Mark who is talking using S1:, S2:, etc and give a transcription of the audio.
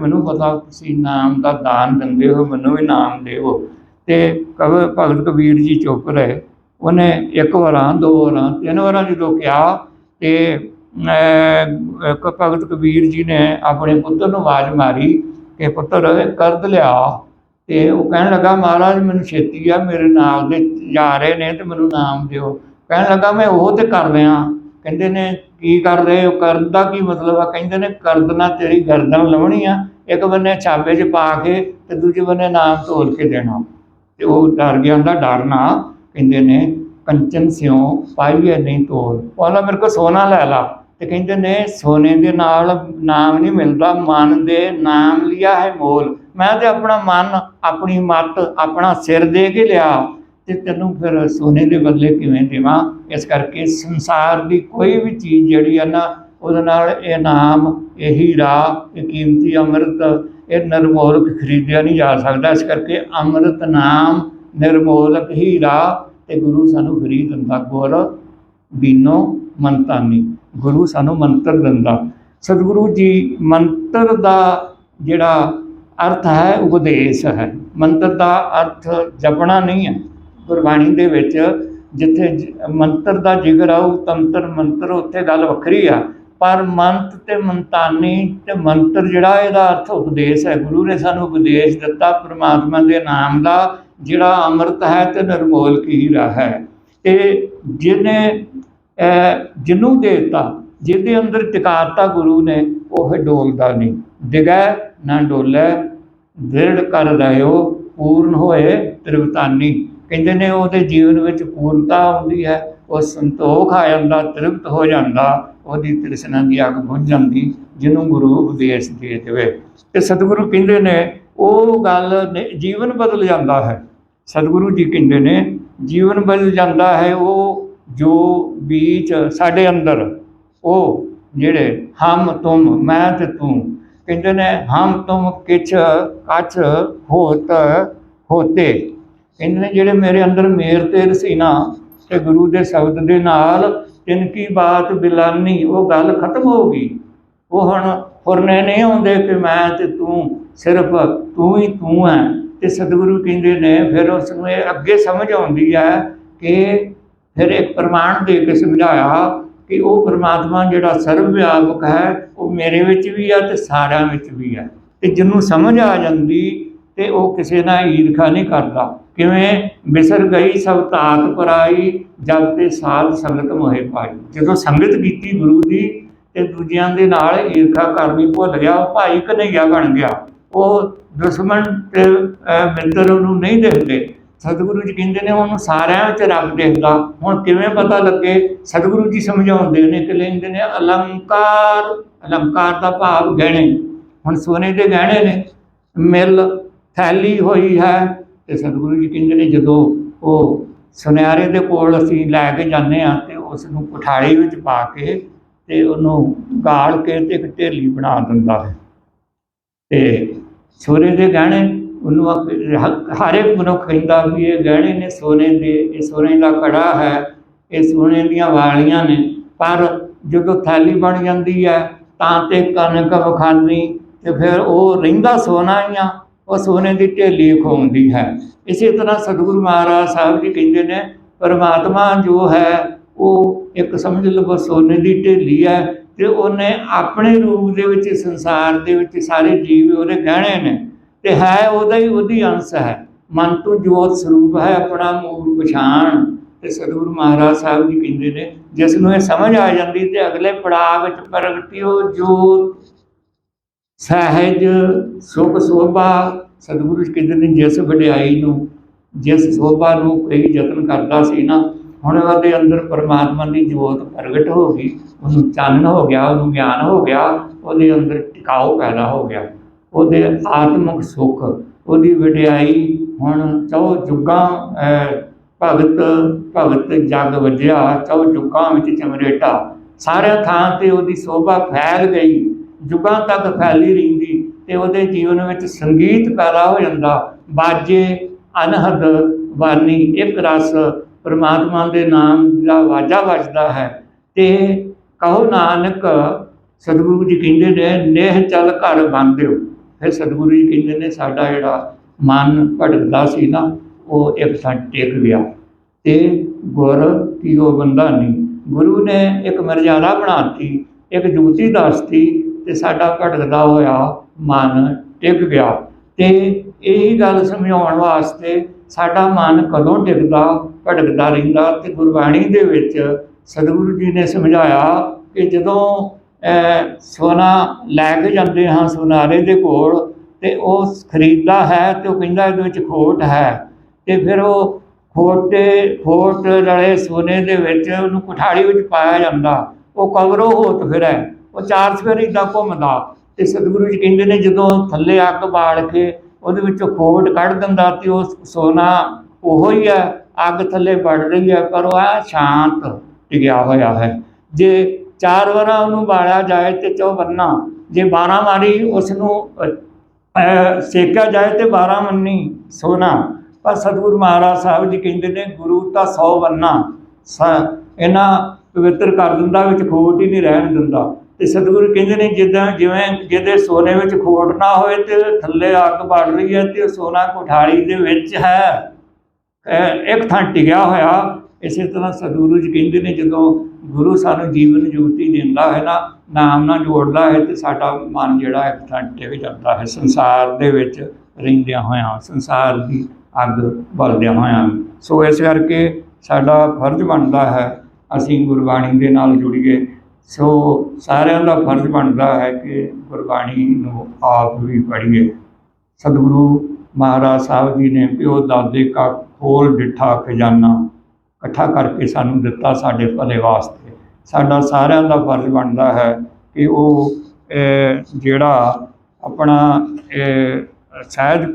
S1: ਮੈਨੂੰ ਪਤਾ ਤੁਸੀਂ ਨਾਮ ਦਾ ਦਾਨ ਦਿੰਦੇ ਹੋ, ਮੈਨੂੰ ਵੀ ਨਾਮ ਦਿਓ। ਤੇ ਕਵ ਭਗਤ ਕਬੀਰ ਜੀ ਚੁੱਪ ਰਹੇ। ਉਹਨੇ ਇੱਕ ਵਾਰਾਂ, ਦੋ ਵਾਰਾਂ, ਤਿੰਨ ਵਾਰਾਂ ਜਦੋਂ ਕਿਹਾ ਤੇ ਇੱਕ ਭਗਤ ਕਬੀਰ ਜੀ ਨੇ ਆਪਣੇ ਪੁੱਤਰ ਨੂੰ ਆਵਾਜ਼ ਮਾਰੀ ਕਿ ਪੁੱਤਰ ਕਰਦ ਲਿਆ। ਤੇ ਉਹ ਕਹਿਣ ਲੱਗਾ, ਮਹਾਰਾਜ, ਮੈਨੂੰ ਛੇਤੀ ਆ, ਮੇਰੇ ਨਾਲ ਦੇ ਜਾ ਰਹੇ ਨੇ ਤੇ ਮੈਨੂੰ ਨਾਮ ਦਿਓ। ਕਹਿਣ ਲੱਗਾ, ਮੈਂ ਉਹ ਤੇ ਕਰ ਲਿਆ ਕਹਿੰਦੇ ਨੇ, ਕੀ ਕਰ ਰਹੇ ਹੋ? ਕਰਨ ਦਾ ਕੀ ਮਤਲਬ ਆ? ਕਹਿੰਦੇ ਨੇ ਕਰਦਨਾ ਤੇਰੀ ਗਰਦਨ ਲਾਉਣੀ ਆ। ਇੱਕ ਬੰਨੇ ਛਾਪੇ 'ਚ ਪਾ ਕੇ ਤੇ ਦੂਜੇ ਬੰਨੇ ਨਾਮ ਤੋਲ ਕੇ ਦੇਣਾ। ਤੇ ਉਹ ਡਰ ਗਿਆ ਹੁੰਦਾ ਡਰਨਾ ਕਹਿੰਦੇ ਨੇ, ਕੰਚਨ ਸਿਉ ਪਾਈਏ ਨਹੀਂ ਤੋਲ। ਉਹਲਾ ਮੇਰੇ ਕੋ ਸੋਨਾ ਲੈ ਲਾ। ਤੇ ਕਹਿੰਦੇ ਨੇ, ਸੋਨੇ ਦੇ ਨਾਲ ਨਾਮ ਨਹੀਂ ਮਿਲਦਾ। ਮਨ ਦੇ ਨਾਮ ਲਿਆ ਹੈ ਮੋਲ। ਮੈਂ ਤੇ ਆਪਣਾ ਮਨ, ਆਪਣੀ ਮੱਤ, ਆਪਣਾ ਸਿਰ ਦੇ ਕੇ ਲਿਆ। ਤੇ ਤੈਨੂੰ ਫਿਰ ਸੋਨੇ ਦੇ ਬਦਲੇ ਕਿਵੇਂ ਦੇਵਾਂ? ਇਸ ਕਰਕੇ ਸੰਸਾਰ ਦੀ ਕੋਈ ਵੀ ਚੀਜ਼ ਜਿਹੜੀ ਆ ਨਾ, ਉਹਦੇ ਨਾਲ ਇਹ ਨਾਮ, ਇਹੀ ਰਾਹ ਇਹ ਕੀਮਤੀ ਅੰਮ੍ਰਿਤ, ਇਹ ਨਿਰਮੋਲਕ ਖਰੀਦਿਆ ਨਹੀਂ ਜਾ ਸਕਦਾ। ਇਸ ਕਰਕੇ ਅੰਮ੍ਰਿਤ ਨਾਮ, ਨਿਰਮੋਲਕ ਹੀ ਰਾਹ ਤੇ ਗੁਰੂ ਸਾਨੂੰ ਖਰੀਦ ਦਿੰਦਾ, ਗੁਰ ਬੀਨੋ ਮੰਤਾਨੀ। ਗੁਰੂ ਸਾਨੂੰ ਮੰਤਰ ਦਿੰਦਾ। ਸਤਿਗੁਰੂ ਜੀ, ਮੰਤਰ ਦਾ ਜਿਹੜਾ ਅਰਥ ਹੈ, ਉਪਦੇਸ਼ ਹੈ। ਮੰਤਰ ਦਾ ਅਰਥ ਜਪਣਾ ਨਹੀਂ ਹੈ। ਗੁਰਬਾਣੀ ਦੇ ਵਿੱਚ ਜਿੱਥੇ ਮੰਤਰ ਦਾ ਜ਼ਿਕਰ ਆਉ ਤੰਤਰ, ਮੰਤਰ, ਉੱਥੇ ਗੱਲ ਵੱਖਰੀ ਆ। ਪਰ ਮੰਤ ਤੇ ਮੰਤਾਨੀ ਤੇ ਮੰਤਰ ਜਿਹੜਾ ਇਹਦਾ ਅਰਥ ਉਪਦੇਸ਼ ਹੈ। ਗੁਰੂ ਨੇ ਸਾਨੂੰ ਉਪਦੇਸ਼ ਦਿੱਤਾ ਪ੍ਰਮਾਤਮਾ ਦੇ ਨਾਮ ਦਾ, ਜਿਹੜਾ ਅੰਮ੍ਰਿਤ ਹੈ ਤੇ ਨਿਰਮੋਲ ਹੀਰਾ ਹੈ। ਤੇ ਜਿਹਨੇ ਜਿਹਨੂੰ ਦੇਤਾ, ਜਿਹਦੇ ਅੰਦਰ ਟਿਕਾਤਾ ਗੁਰੂ ਨੇ, ਉਹ ਡੋਲਦਾ ਨਹੀਂ। ਡਿਗੈ ਨਾ ਡੋਲੇ, ਦ੍ਰਿੜ ਕਰ ਰਹਿਓ ਪੂਰਨ ਹੋਏ ਤ੍ਰਿਵਤਾਨੀ। ਕਹਿੰਦੇ ਨੇ ਉਹਦੇ ਜੀਵਨ ਵਿੱਚ ਪੂਰਨਤਾ ਆਉਂਦੀ ਹੈ, ਉਹ ਸੰਤੋਖ ਆ ਜਾਂਦਾ, ਤ੍ਰਿਪਤ ਹੋ ਜਾਂਦਾ, ਉਹਦੀ ਤ੍ਰਿਸ਼ਨਾ ਦੀ ਅੱਗ ਬੁਝ ਜਾਂਦੀ, ਜਿਹਨੂੰ ਗੁਰੂ ਉਪਦੇਸ਼ ਦੇ ਦੇਵੇ। ਤੇ ਸਤਿਗੁਰੂ ਕਹਿੰਦੇ ਨੇ, ਉਹ ਗੱਲ ਜੀਵਨ ਬਦਲ ਜਾਂਦਾ ਹੈ। ਸਤਿਗੁਰੂ ਜੀ ਕਹਿੰਦੇ ਨੇ, ਜੀਵਨ ਬਦਲ ਜਾਂਦਾ ਹੈ, ਉਹ ਜੋ ਬੀਚ ਸਾਡੇ ਅੰਦਰ, ਉਹ ਜਿਹੜੇ ਹਮ ਤੁਮ, ਮੈਂ ਤੇ ਤੂੰ, ਕਹਿੰਦੇ ਨੇ, ਹਮ ਤੁਮ ਕਿਛ, ਕਛ ਹੋਤ ਹੋਤੇ। ਕਹਿੰਦੇ ਨੇ ਜਿਹੜੇ ਮੇਰੇ ਅੰਦਰ ਮੇਰ ਤੇ ਰਸੀਨਾ ਤੇ ਗੁਰੂ ਦੇ ਸ਼ਬਦ ਦੇ ਨਾਲ ਤਿੰਨ ਕੀ ਬਾਤ ਬਿਲਾਨੀ, ਉਹ ਗੱਲ ਖਤਮ ਹੋ ਗਈ। ਉਹ ਹੁਣ ਫੁਰਨੇ ਨਹੀਂ ਆਉਂਦੇ ਕਿ ਮੈਂ ਤੇ ਤੂੰ ਸਿਰਫ ਤੂੰ ਹੀ ਤੂੰ ਹੈ ਤੇ ਸਤਿਗੁਰੂ ਕਹਿੰਦੇ ਨੇ, ਫਿਰ ਉਸ ਨੂੰ ਇਹ ਅੱਗੇ ਸਮਝ ਆਉਂਦੀ ਹੈ ਕਿ ਫਿਰ ਇੱਕ ਪ੍ਰਮਾਣ ਦੇ ਕੇ ਸਮਝਾਇਆ ਕਿ ਉਹ ਪ੍ਰਮਾਤਮਾ ਜਿਹੜਾ ਸਰਵ ਵਿਆਪਕ ਹੈ, ਉਹ ਮੇਰੇ ਵਿੱਚ ਵੀ ਆ ਤੇ ਸਾਰਿਆਂ ਵਿੱਚ ਵੀ ਹੈ ਤੇ ਜਿਹਨੂੰ ਸਮਝ ਆ ਜਾਂਦੀ ਤੇ ਉਹ ਕਿਸੇ ਨਾਲ ਈਰਖਾ ਨਹੀਂ ਕਰਦਾ। ਕਿਵੇਂ ਬਿਸਰ ਗਈ, ਸਭ ਤਾਤ ਪਰਾਈ ਜਦ ਤੇ ਸਾਧ ਸੰਗਤ ਮੋਹਿ ਪਾਈ। ਜਦੋਂ ਸੰਗਤ ਕੀਤੀ ਗੁਰੂ ਦੀ, ਤੇ ਦੂਜਿਆਂ ਦੇ ਨਾਲ ਈਰਖਾ ਕਰਨੀ ਭੁੱਲ ਗਿਆ, ਉਹ ਭਾਈ ਕਨਈਆ ਬਣ ਗਿਆ। ਉਹ ਦੁਸ਼ਮਣ ਤੇ ਮਿੱਤਰ ਉਹਨੂੰ ਨਹੀਂ ਦੇਖਦੇ। ਸਤਿਗੁਰੂ ਜੀ ਕਹਿੰਦੇ ਨੇ, ਉਹਨੂੰ ਸਾਰਿਆਂ ਵਿੱਚ ਰੱਬ ਦੇਖਦਾ। ਹੁਣ ਕਿਵੇਂ ਪਤਾ ਲੱਗੇ? ਸਤਿਗੁਰੂ ਜੀ ਸਮਝਾਉਂਦੇ ਨੇ ਕਿ ਲੈਂਦੇ ਨੇ, ਅਲੰਕਾਰ ਅਲੰਕਾਰ ਦਾ ਭਾਵ ਗਹਿਣੇ। ਹੁਣ ਸੋਨੇ ਦੇ ਗਹਿਣੇ ਨੇ। ਮਿਲ ਥੈਲੀ ਹੋਈ ਹੈ ਤੇ ਸਤਿਗੁਰੂ ਜੀ ਕਹਿੰਦੇ ਨੇ ਜਦੋਂ ਉਹ ਸੁਨਿਆਰੇ ਦੇ ਕੋਲ ਅਸੀਂ ਲੈ ਕੇ ਜਾਂਦੇ ਆ ਤੇ ਉਸ ਨੂੰ ਕੁਠਾੜੀ ਵਿੱਚ ਪਾ ਕੇ ਤੇ ਉਹਨੂੰ ਗਾਲ ਕੇ ਤੇ ਇੱਕ ਢੇਲੀ ਬਣਾ ਦਿੰਦਾ ਹੈ। ਤੇ ਸੋਨੇ ਦੇ ਗਹਿਣੇ ਉਹਨੂੰ ਹਰ ਇੱਕ ਮਨੁੱਖ ਕਹਿੰਦਾ ਵੀ ਇਹ ਗਹਿਣੇ ਨੇ ਸੋਨੇ ਦੇ, ਇਹ ਸੋਨੇ ਦਾ ਕੜਾ ਹੈ, ਇਹ ਸੋਨੇ ਦੀਆਂ ਵਾਲੀਆਂ ਨੇ, ਪਰ ਜਦੋਂ ਥੈਲੀ ਬਣ ਜਾਂਦੀ ਹੈ ਤਾਂ ਤੇ ਕਣਕ ਵਖਾਨੀ ਤੇ ਫਿਰ ਉਹ ਰਹਿੰਦਾ ਸੋਨਾ ਹੀ ਆ। ਉਹ ਸੋਨੇ ਦੀ ਢੇਲੀ ਖੋਂਦੀ ਹੈ। ਇਸੇ ਤਰ੍ਹਾਂ ਸਤਿਗੁਰੂ ਮਹਾਰਾਜ ਸਾਹਿਬ ਜੀ ਕਹਿੰਦੇ ਨੇ, ਪਰਮਾਤਮਾ ਜੋ ਹੈ, ਉਹ ਇੱਕ ਸਮਝ ਲਵੋ ਸੋਨੇ ਦੀ ਢੇਲੀ ਹੈ ਤੇ ਉਹਨੇ ਆਪਣੇ ਰੂਪ ਦੇ ਵਿੱਚ, ਸੰਸਾਰ ਦੇ ਵਿੱਚ ਸਾਰੇ ਜੀਵ ਉਹਦੇ ਗਹਿਣੇ ਨੇ ਤੇ ਹੈ ਉਹਦਾ ਹੀ ਉਹਦੀ ਅੰਸ਼ ਹੈ। ਮਨ ਤੋਂ ਜੋਤ ਸਰੂਪ ਹੈ ਆਪਣਾ ਮੂਲ ਪਛਾਣ। ਤੇ ਸਤਿਗੁਰੂ ਮਹਾਰਾਜ ਸਾਹਿਬ ਜੀ ਕਹਿੰਦੇ ਨੇ, ਜਿਸ ਨੂੰ ਇਹ ਸਮਝ ਆ ਜਾਂਦੀ ਤੇ ਅਗਲੇ ਪੜਾਅ ਵਿੱਚ ਪ੍ਰਗਟਿਓ ਜੋਤ ਸਹਿਜ ਸੁਖ ਸੋਭਾ ਸਤਿਗੁਰੂ ਕਹਿੰਦੇ ਨੇ ਜਿਸ ਵਡਿਆਈ ਨੂੰ ਜਿਸ ਸੋਭਾ ਨੂੰ ਕੋਈ ਯਤਨ ਕਰਦਾ ਸੀ ਨਾ ਹੁਣ ਉਹਦੇ ਅੰਦਰ ਪਰਮਾਤਮਾ ਦੀ ਜੋਤ ਪ੍ਰਗਟ ਹੋ ਗਈ ਉਹਨੂੰ ਚਾਨਣ ਹੋ ਗਿਆ ਉਹਨੂੰ ਗਿਆਨ ਹੋ ਗਿਆ ਉਹਦੇ ਅੰਦਰ ਟਿਕਾਓ ਪੈਦਾ ਹੋ ਗਿਆ ਉਹਦੇ ਆਤਮਿਕ ਸੁਖ ਉਹਦੀ ਵਡਿਆਈ ਹੁਣ ਚੌ ਜੁਗਾਂ ਅਹ, ਭਗਤ ਭਗਤ ਜਗ ਵਜਿਆ ਚੌ ਜੁਗਾਂ ਵਿੱਚ ਚਮਰੇਟਾ ਸਾਰਿਆਂ ਥਾਂ ਤੇ ਉਹਦੀ ਸੋਭਾ ਫੈਲ ਗਈ ਜੁਗਾਂ ਤੱਕ ਫੈਲੀ ਰਹਿੰਦੀ ਤੇ ਉਹਦੇ ਜੀਵਨ ਵਿੱਚ ਸੰਗੀਤ ਪੈਦਾ ਹੋ ਜਾਂਦਾ। ਬਾਜੇ, ਅਨਹਦ ਬਾਣੀ ਇੱਕ ਰਸ ਪ੍ਰਮਾਤਮਾ ਦੇ ਨਾਮ ਦਾ ਵਾਜਾ ਵੱਜਦਾ ਹੈ। ਤੇ ਕਹੋ ਨਾਨਕ, ਸਤਿਗੁਰੂ ਜੀ ਕਹਿੰਦੇ ਨੇ, ਨੇਹ ਚੱਲ ਘਰ ਬੰਦਿਓ ਫਿਰ ਸਤਿਗੁਰੂ ਜੀ ਕਹਿੰਦੇ ਨੇ, ਸਾਡਾ ਜਿਹੜਾ ਮਨ ਭਟਕਦਾ ਸੀ ਨਾ, ਉਹ ਇੱਕ ਥਾਂ ਟਿਕ ਗਿਆ। ਤੇ ਗੁਰ ਕੀ ਉਹ ਬੰਦਾ ਨਹੀਂ। ਗੁਰੂ ਨੇ ਇੱਕ ਮਰਜ਼ਾਦਾ ਬਣਾਤੀ ਇੱਕ ਜੁਗਤੀ ਦੱਸਤੀ ਤੇ ਸਾਡਾ ਭਟਕਦਾ ਹੋਇਆ ਮਨ ਟਿਕ ਗਿਆ। ਤੇ ਇਹੀ ਗੱਲ ਸਮਝਾਉਣ ਵਾਸਤੇ ਸਾਡਾ ਮਨ ਕਦੋਂ ਟਿਕਦਾ, ਭਟਕਦਾ ਰਹਿੰਦਾ ਤੇ ਗੁਰਬਾਣੀ ਦੇ ਵਿੱਚ ਸਤਿਗੁਰੂ ਜੀ ਨੇ ਸਮਝਾਇਆ ਕਿ ਜਦੋਂ ਸੋਨਾ ਲੈ ਕੇ ਜਾਂਦੇ ਹਾਂ ਸੁਨਾਰੇ ਦੇ ਕੋਲ ਤੇ ਉਹ ਖਰੀਦਦਾ ਹੈ ਤੇ ਉਹ ਕਹਿੰਦਾ ਇਹਦੇ ਵਿੱਚ ਖੋਟ ਹੈ। ਤੇ ਫਿਰ ਉਹ ਖੋਟੇ, ਖੋਟ ਰਲੇ ਸੋਨੇ ਦੇ ਵਿੱਚ ਉਹਨੂੰ ਕੁਠਾੜੀ ਵਿੱਚ ਪਾਇਆ ਜਾਂਦਾ। ਉਹ ਕਵਰੋ ਹੋਤ ਫਿਰ ਹੈ। ਉਹ ਚਾਰ ਸਵੇਰ ਇਦਾਂ ਘੁੰਮਦਾ ਤੇ ਸਤਿਗੁਰੂ ਜੀ ਕਹਿੰਦੇ ਨੇ ਜਦੋਂ ਥੱਲੇ ਅੱਗ ਬਾਲ ਕੇ ਉਹਦੇ ਵਿੱਚੋਂ ਖੋਵਟ ਕੱਢ ਦਿੰਦਾ ਤੇ ਉਹ ਸੋਨਾ ਉਹੋ ਹੀ ਹੈ, ਅੱਗ ਥੱਲੇ ਵੜ ਰਹੀ ਹੈ, ਪਰ ਉਹ ਆ ਸ਼ਾਂਤ ਟਿਕਿਆ ਹੋਇਆ ਹੈ। ਜੇ ਚਾਰ ਵਾਰਾਂ ਉਹਨੂੰ ਬਾਲਿਆ ਜਾਏ ਤੇ ਚੌਵੰਨਾ, ਜੇ 12 ਵਾਰੀ ਉਸ ਨੂੰ ਸੇਕਿਆ ਜਾਏ ਤੇ 12 ਮੰਨੀ ਸੋਨਾ। ਪਰ ਸਤਿਗੁਰੂ ਮਹਾਰਾਜ ਸਾਹਿਬ ਜੀ ਕਹਿੰਦੇ ਨੇ, ਗੁਰੂ ਤਾਂ 100 ਵੰਨਾ ਇਹਨਾਂ ਪਵਿੱਤਰ ਕਰ ਦਿੰਦਾ, ਵਿੱਚ ਖੋਟ ਹੀ ਨਹੀਂ ਰਹਿਣ ਦਿੰਦਾ। ਤੇ ਸਤਿਗੁਰੂ ਕਹਿੰਦੇ ਨੇ ਜਿੱਦਾਂ ਜਿਵੇਂ ਜਿਹਦੇ ਸੋਨੇ ਵਿੱਚ ਖੋਟ ਨਾ ਹੋਏ ਤੇ ਥੱਲੇ ਅੱਗ ਬੜ ਰਹੀ ਹੈ ਤੇ ਸੋਨਾ ਕੋਠਾਲੀ ਦੇ ਵਿੱਚ ਹੈ। ਇੱਕ ਥਾਂ ਟਿਕਿਆ ਹੋਇਆ। ਇਸੇ ਤਰ੍ਹਾਂ ਸਤਿਗੁਰੂ ਜੀ ਕਹਿੰਦੇ ਨੇ ਜਦੋਂ ਗੁਰੂ ਸਾਨੂੰ ਜੀਵਨ ਜੋਤੀ ਦਿੰਦਾ ਹੈ ਨਾ, ਨਾਮ ਨਾਲ ਜੋੜਦਾ ਹੈ ਤੇ ਸਾਡਾ ਮਨ ਜਿਹੜਾ ਇੱਕ ਥਾਂ ਟਿਕ ਜਾਂਦਾ ਹੈ। ਸੰਸਾਰ ਦੇ ਵਿੱਚ ਰਹਿੰਦਿਆਂ ਹੋਇਆਂ, ਸੰਸਾਰ ਦੀ ਅੱਗ ਬਲਦਿਆਂ ਹੋਇਆਂ। ਸੋ ਇਸ ਕਰਕੇ ਸਾਡਾ ਫਰਜ਼ ਬਣਦਾ ਹੈ, ਅਸੀਂ ਗੁਰਬਾਣੀ ਦੇ ਨਾਲ ਜੁੜੀਏ। ਸੋ ਸਾਰਿਆਂ ਦਾ ਫਰਜ਼ ਬਣਦਾ ਹੈ ਕਿ ਗੁਰਬਾਣੀ ਨੂੰ ਆਪ ਵੀ ਪੜ੍ਹੀਏ। ਸਤਿਗੁਰੂ ਮਹਾਰਾਜ ਸਾਹਿਬ ਜੀ ਨੇ ਪਿਓ ਦਾਦੇ ਕਾ ਖੋਲ ਡਿਠਾ ਖਜ਼ਾਨਾ ਇਕੱਠਾ ਕਰਕੇ ਸਾਨੂੰ ਦਿੱਤਾ ਸਾਡੇ ਭਲੇ ਵਾਸਤੇ। ਸਾਡਾ ਸਾਰਿਆਂ ਦਾ ਫਰਜ਼ ਬਣਦਾ ਹੈ ਕਿ ਉਹ ਜਿਹੜਾ ਆਪਣਾ ਅਹ, ਸਹਿਜ